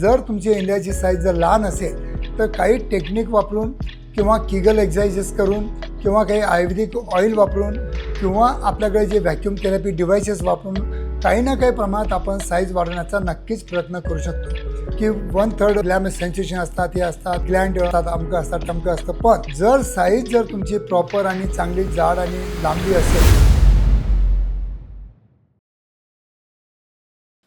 जर तुमची इंडियाची साईज जर लहान असेल तर काही टेक्निक वापरून किंवा किगल एक्झरसाइजेस करून किंवा काही आयुर्वेदिक ऑइल वापरून किंवा आपल्याकडे जे व्हॅक्यूम थेरपी डिव्हायसेस वापरून काही ना काही प्रमाणात आपण साईज वाढवण्याचा नक्कीच प्रयत्न करू शकतो. की वन थर्ड ग्लॅम सेन्सेशन असतात हे असतात ग्लँड असतात अमकं असतात टमकं असतं. पण जर साईज जर तुमची प्रॉपर आणि चांगली जाड आणि लांबी असेल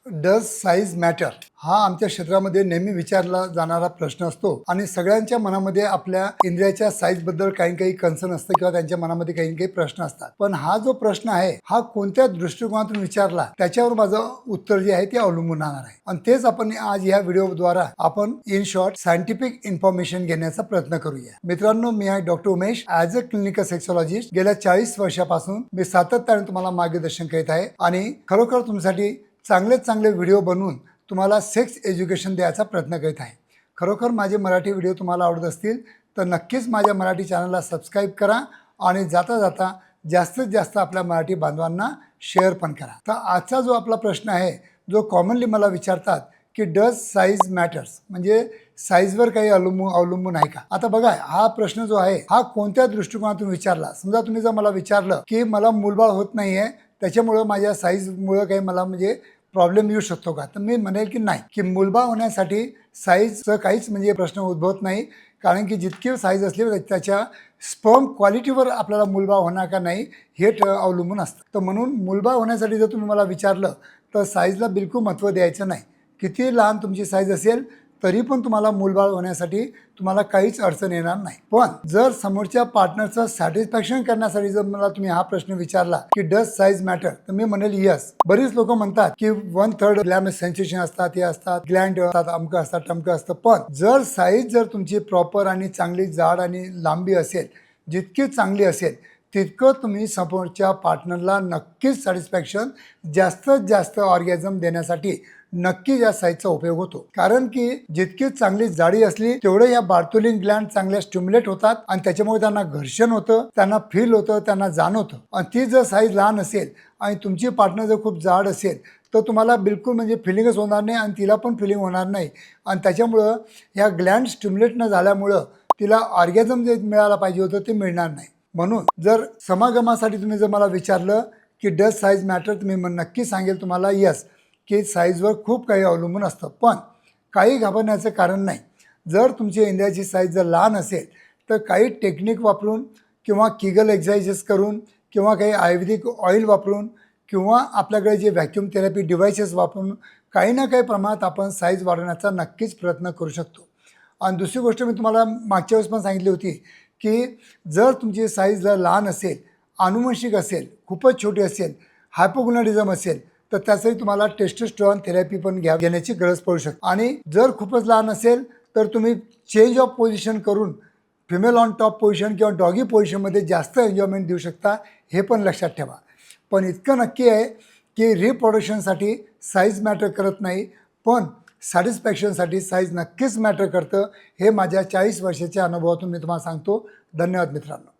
डज साईज मॅटर हा आमच्या क्षेत्रामध्ये नेहमी विचारला जाणारा प्रश्न असतो. आणि सगळ्यांच्या मनामध्ये आपल्या इंद्रियाच्या साईजबद्दल काही काही कन्सर्न असतं किंवा त्यांच्या मनामध्ये काही काही प्रश्न असतात. पण हा जो प्रश्न आहे हा कोणत्या दृष्टिकोनातून विचारला त्याच्यावर माझं उत्तर जे आहे ते अवलंबून राहणार आहे. आणि तेच आपण आज या व्हिडिओद्वारा आपण इन शॉर्ट सायंटिफिक इन्फॉर्मेशन घेण्याचा प्रयत्न करूया. मित्रांनो मी आहे doctor Umesh. As a clinical sexologist गेल्या चाळीस वर्षापासून मी सातत्याने तुम्हाला मार्गदर्शन करीत आहे. आणि खरोखर तुमच्यासाठी चांगले चांगले व्हिडिओ बनवून तुम्हाला सेक्स एज्युकेशन द्यायचा प्रयत्न करीत आहे. खरोखर माझे मराठी व्हिडिओ तुम्हाला आवडत असतील तर नक्कीच माझ्या मराठी चॅनलला सबस्क्राईब करा आणि जाता जाता जास्तीत जास्त आपल्या मराठी बांधवांना शेअर पण करा. तर आजचा जो आपला प्रश्न आहे जो कॉमनली मला विचारतात की डज साईज मॅटर्स म्हणजे साईजवर काही अवलंबून अवलंबून आहे का? आता बघा हा प्रश्न जो आहे हा कोणत्या दृष्टिकोनातून विचारला? समजा तुम्ही जर मला विचारलं की मला मूलबाळ होत नाही आहे त्याच्यामुळं माझ्या साईजमुळं काही मला म्हणजे प्रॉब्लेम येऊ शकतो का? तर मी म्हणेल की नाही की मुलबा होण्यासाठी साईजचं काहीच म्हणजे प्रश्न उद्भवत नाही. कारण की जितकी साईज असली त्याच्या स्पर्म क्वालिटीवर आपल्याला मुलबा होणार का नाही हे ठ अवलंबून असतं. तर म्हणून मुलबा होण्यासाठी जर तुम्ही मला विचारलं तर साईजला बिलकुल महत्त्व द्यायचं नाही. किती लहान तुमची साईज असेल तरी पण तुम्हाला मूलबाळ होण्यासाठी तुम्हाला काहीच अडचण येणार नाही. पण जर समोरच्या पार्टनरचं सॅटिस्फॅक्शन करण्यासाठी जर मला तुम्ही हा प्रश्न विचारला की डज साईज मॅटर तर मी म्हणेल यस बरीच लोक म्हणतात की वन थर्ड ग्लॅम सेन्सेशन असतात हे असतात ग्लँड असतात अमकं असतात टमकं असतं. पण जर साईज जर तुमची प्रॉपर आणि चांगली जाड आणि लांबी असेल जितकी चांगली असेल तितकं तुम्ही समोरच्या पार्टनरला नक्कीच सॅटिस्फॅक्शन जास्तीत जास्त ऑर्गॅझम देण्यासाठी नक्की या साईजचा उपयोग होतो. कारण की जितकी चांगली जाडी असली तेवढं या बार्तोलिंग ग्लँड चांगल्या स्टिम्युलेट होतात आणि त्याच्यामुळे त्यांना घर्षण होतं त्यांना फील होतं त्यांना जाणवतं आणि ती जर साईज लहान असेल आणि तुमची पार्टनर जर खूप जाड असेल तर तुम्हाला बिलकुल म्हणजे फिलिंगच होणार नाही आणि तिला पण फिलिंग होणार नाही. आणि त्याच्यामुळं ह्या ग्लँड स्टिम्युलेट न झाल्यामुळं तिला ऑर्गॅझम जे मिळायला पाहिजे होतं ते मिळणार नाही. म्हणून जर समागमासाठी तुम्ही जर मला विचारलं की डज साईज मॅटर तुम्ही मग नक्की सांगेल तुम्हाला यस की साईजवर खूप काही अवलंबून असतं. पण काही घाबरण्याचं कारण नाही. जर तुमची इंडियाची साईज जर लहान असेल तर काही टेक्निक वापरून किंवा किगल एक्झरसाइजेस करून किंवा काही आयुर्वेदिक ऑइल वापरून किंवा आपल्याकडे जे व्हॅक्यूम थेरपी डिव्हायसेस वापरून काही ना काही प्रमाणात आपण साईज वाढवण्याचा नक्कीच प्रयत्न करू शकतो. आणि दुसरी गोष्ट मी तुम्हाला मागच्या वेळेस पण सांगितली होती की जर तुमची साईज जर लहान असेल आनुवंशिक असेल खूपच छोटी असेल हायपोगुनाडिझम असेल तर त्यासाठी तुम्हाला टेस्टोस्टेरॉन थेरपी पण घ्या घेण्याची गरज पडू शकते. आणि जर खूपच लहान असेल तर तुम्ही चेंज ऑफ पोझिशन करून फिमेल ऑन टॉप पोझिशन किंवा डॉगी पोझिशनमध्ये जास्त एन्जॉयमेंट देऊ शकता हे पण लक्षात ठेवा. पण इतकं नक्की आहे की रिप्रोडक्शनसाठी साईज मॅटर करत नाही पण सॅटिस्फॅक्शनसाठी साईज नक्कीच मॅटर करतं. हे माझ्या चाळीस वर्षाच्या अनुभवातून मी तुम्हाला सांगतो. धन्यवाद मित्रांनो.